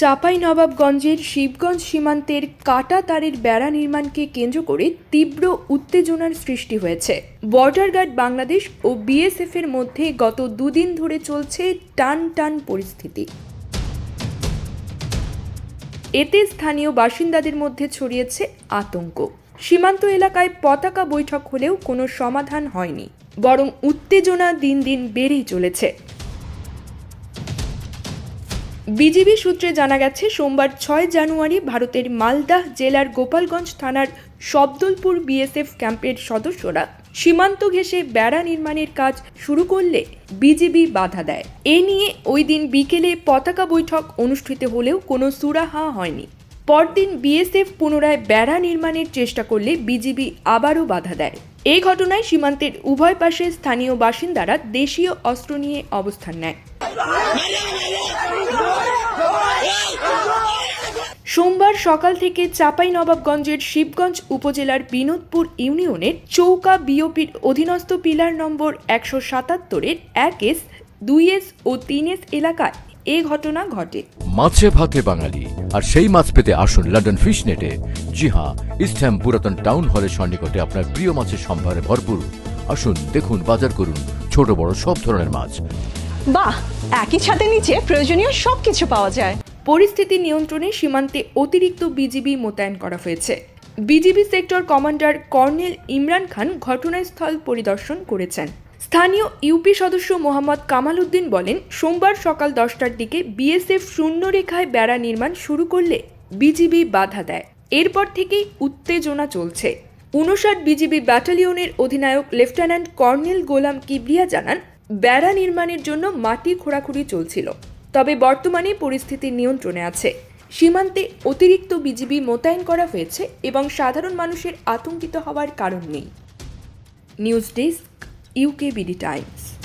চাপাই নবাবগঞ্জের শিবগঞ্জ সীমান্তের কাটা তারের বেড়া নির্মাণকে কেন্দ্র করে তীব্র উত্তেজনার সৃষ্টি হয়েছে। বর্ডার গার্ড বাংলাদেশ ও বিএসএফ এর মধ্যে গত দুদিন ধরে চলছে টান টান পরিস্থিতি। এতে স্থানীয় বাসিন্দাদের মধ্যে ছড়িয়েছে আতঙ্ক। সীমান্ত এলাকায় পতাকা বৈঠক হলেও কোনো সমাধান হয়নি, বরং উত্তেজনা দিন দিন বেড়েই চলেছে। বিজিবি সূত্রে জানা গেছে, সোমবার ছয় জানুয়ারি ভারতের মালদাহ জেলার গোপালগঞ্জ থানার শব্দলপুর বিএসএফ ক্যাম্পের সদস্যরা সীমান্ত ঘেঁষে বেড়া নির্মাণের কাজ শুরু করলে বিজিবি বাধা দেয়। এ নিয়ে ওই দিন বিকেলে পতাকা বৈঠক অনুষ্ঠিত হলেও কোনো সুরাহা হয়নি। পরদিন বিএসএফ পুনরায় বেড়া নির্মাণের চেষ্টা করলে বিজিবি আবারও বাধা দেয়। এই ঘটনায় সীমান্তের উভয় পাশে স্থানীয় বাসিন্দারা দেশীয় অস্ত্র নিয়ে অবস্থান নেয়। সোমবার সকাল থেকে চাপাই নবাবগঞ্জের শিবগঞ্জ উপজেলার বিনোদপুর ইউনিয়নের চৌকা বিওপির অধীনস্থ পিলার নম্বর একশো সাতাত্তরের এক এস, দুই এস ও তিন এস এলাকায় এ ঘটনা ঘটে। মাছে ভাতে বাঙালি আর সেই মাছ পেতে আসুন লন্ডন ফিশ নেটে জি হ্যাঁ ইস্টহ্যাম পুরাতন টাউন হলের সন্নিকটে আপনার প্রিয় মাছের সম্ভারে ভরপুর। আসুন দেখুন বাজার করুন ছোট বড় সব ধরনের মাছ। বাহ একই ছাদের নিচে প্রয়োজনীয় সবকিছু পাওয়া যায়। পরিস্থিতি নিয়ন্ত্রণে সীমান্তে অতিরিক্ত বিজিবি মোতায়েন করা হয়েছে। BGB sector commander colonel Imran Khan ঘটনাস্থল পরিদর্শন করেছেন। স্থানীয় ইউপি সদস্য মোহাম্মদ কামাল উদ্দিন বলেন, সোমবার সকাল দশটার দিকে বিএসএফ শূন্য রেখায় বেড়া নির্মাণ শুরু করলে বিজিবি বাধা দেয়। এরপর থেকেই উত্তেজনা চলছে। উনষাট বিজিবি ব্যাটালিয়নের অধিনায়ক লেফটেন্যান্ট কর্নেল গোলাম কিবরিয়া জানান, বেড়া নির্মাণের জন্য মাটি খোঁড়াখুড়ি চলছিল, তবে বর্তমানে পরিস্থিতি নিয়ন্ত্রণে আছে। সীমান্তে অতিরিক্ত বিজিবি মোতায়েন করা হয়েছে এবং সাধারণ মানুষের আতঙ্কিত হওয়ার কারণ নেই। News desk UK BD times